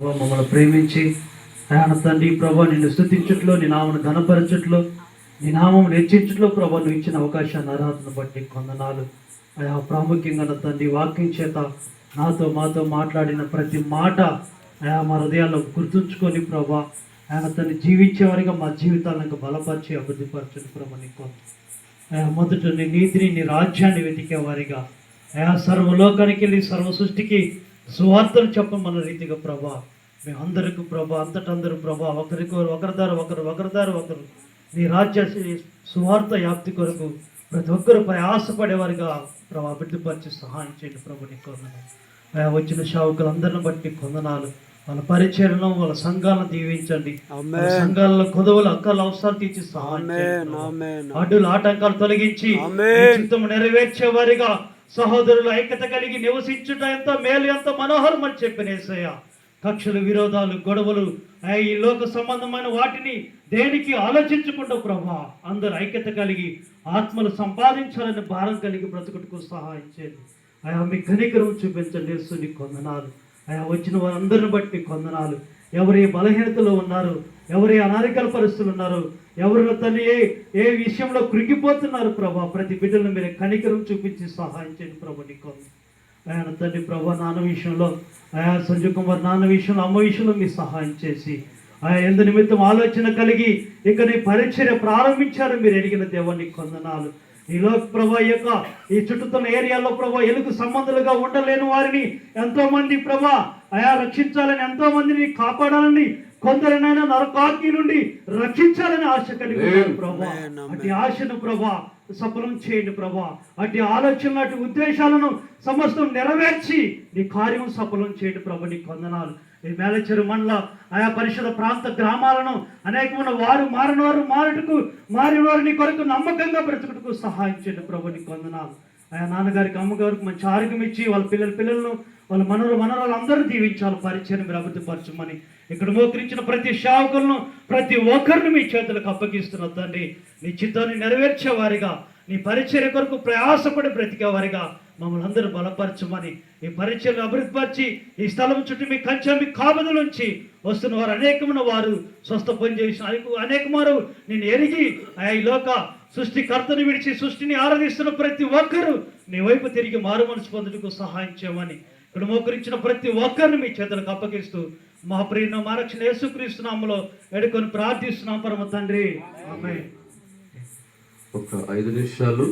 మమ్మల్ని ప్రేమించి ఆయన తండ్రి ప్రభా నిన్ను స్థుతించట్లో నీ నామను ఘనపరచట్లో నీ నామం హెచ్చించట్లో ప్రభా నువ్వు ఇచ్చిన అవకాశాన్ని అర్హతను బట్టి కొందనాలు. అయా ప్రాముఖ్యంగా నా తండ్రి వాక్యం చేత నాతో మాతో మాట్లాడిన ప్రతి మాట అయా మా హృదయాల్లో గుర్తుంచుకొని ప్రభా ఆయన తను జీవించేవారిగా మా జీవితాలను బలపరిచి అభివృద్ధిపరచని ప్రభా నీకు అయా మొదట నీ నీతిని నీ రాజ్యాన్ని వెతికేవారిగా. అయా సర్వలోకానికి వెళ్ళి సర్వ సృష్టికి సువార్తను చెప్పమన్న రీతిగా ప్రభా. మేమందరికి ప్రభా అంతటందరూ ప్రభా ఒకరికి ఒకరి దారి ఒకరు ఒకరి దారి ఒకరు. నీ రాజ్య సువార్త వ్యాప్తి కొరకు ప్రతి ఒక్కరు ప్రయాసపడేవారిగా ప్రభా అభివృద్ధిపరిచి సహాయం చేయండి ప్రభు నీ కొందనాలు. వచ్చిన సేవకులందరిని బట్టి కొందనాలు. వాళ్ళ పరిచయను వాళ్ళ సంఘాలను దీవించండి. సంఘాలలో కొదవలు అక్కల అవసరాలు తీర్చి సహాయం. అడ్డులు ఆటంకాలు తొలగించి నెరవేర్చే వారిగా సహోదరులు ఐక్యత కలిగి నివసించుట ఎంతో మేలు ఎంతో మనోహరం అని చెప్పినేసయ్య కక్షలు విరోధాలు గొడవలు ఈ లోక సంబంధమైన వాటిని దేనికి ఆలోచించకుండా ప్రభా అందరు ఐక్యత కలిగి ఆత్మలు సంపాదించాలని భారం కలిగి బ్రతుకుటకు సహాయం చేయండి అయా మీ కనికరం చూపించండి యేసు కొందనాలు. అయా వచ్చిన వారందరిని బట్టి కొందనాలు. ఎవరు ఏ బలహీనతలో ఉన్నారు ఎవరు ఏ పరిస్థితులు ఉన్నారు ఎవరు తల్లి ఏ ఏ విషయంలో కృంగిపోతున్నారు ప్రభా? ప్రతి బిడ్డలను మీరు కనికరం చూపించి సహాయం చేయండి ప్రభు నీకు. ఆయన తండ్రి ప్రభా నాన్న విషయంలో ఆయా సంజు కుమార్ నాన్న విషయంలో అమ్మ విషయంలో మీ సహాయం చేసి ఆయా ఎందు నిమిత్తం ఆలోచన కలిగి ఇక నీ పరిచర్య ప్రారంభించారు మీరు ఎరిగిన దేవాన్ని కొందనాలు. ఈలో ప్రభా ఈ యొక్క ఈ చుట్టుతున్న ఏరియాలో ప్రభా ఎలుగు సంబంధాలుగా ఉండలేని వారిని ఎంతోమంది ప్రభా ఆయా రక్షించాలని ఎంతోమందిని కాపాడాలని కొందరినైనా నరకాగ్ని నుండి రక్షించాలని ఆశ కలిగి ఉన్నారు ప్రభా. అటు ఆశను ప్రభా సఫలం చేయండి ప్రభా. అటు ఆలోచనలు అటు ఉద్దేశాలను సమస్తం నెరవేర్చి నీ కార్యం సఫలం చేయండి ప్రభా. నీ కొందనాలు ఈ మేలచెరు మండల ఆయా పరిషద ప్రాంత గ్రామాలను అనేకమైన వారు మారిన వారు మారుటకు మారిన వారు నీ కొరకు నమ్మకంగా బ్రతుకుటకు సహాయం చేయండి ప్రభు. నీ కొందనాలు నాన్నగారికి అమ్మగారికి మంచి ఆరోగ్యం ఇచ్చి వాళ్ళ పిల్లల పిల్లలను వాళ్ళ మనరు మనరాలు అందరూ దీవించాలి పరిచయం మీరు అభివృద్ధి పరచమని ఇక్కడ మోకరించిన ప్రతి శావకులను ప్రతి ఒక్కరిని మీ చేతులకు అప్పగిస్తున్న తండ్రి నీ చిత్తాన్ని నెరవేర్చేవారిగా నీ పరిచర్య కొరకు ప్రయాసపడి బ్రతికేవారిగా మమ్మల్ని అందరూ బలపరచమని. ఈ పరిచయలు అభివృద్ధిపరిచి ఈ స్థలం చుట్టూ మీ కంచె మీ కాపుల నుంచి వస్తున్న వారు అనేకమైన వారు స్వస్థ పని చేసిన అనేక- అనేకమారు నేను ఎరిగి ఆ ఈ లోక సృష్టికర్తను విడిచి సృష్టిని ఆరాధిస్తున్న ప్రతి ఒక్కరూ నీ వైపు తిరిగి మారు మనసు పొందుటకు సహాయం చేయమని ఇక్కడ మోకరించిన ప్రతి ఒక్కరిని మీ చేతులకు అప్పగిస్తూ మా ప్రియ మా రక్షణ యేసుక్రీస్తునామలో ఎడుకొని ప్రార్థిస్తున్నాం పరమ తండ్రి. ఆమె ఒక ఐదు నిమిషాలు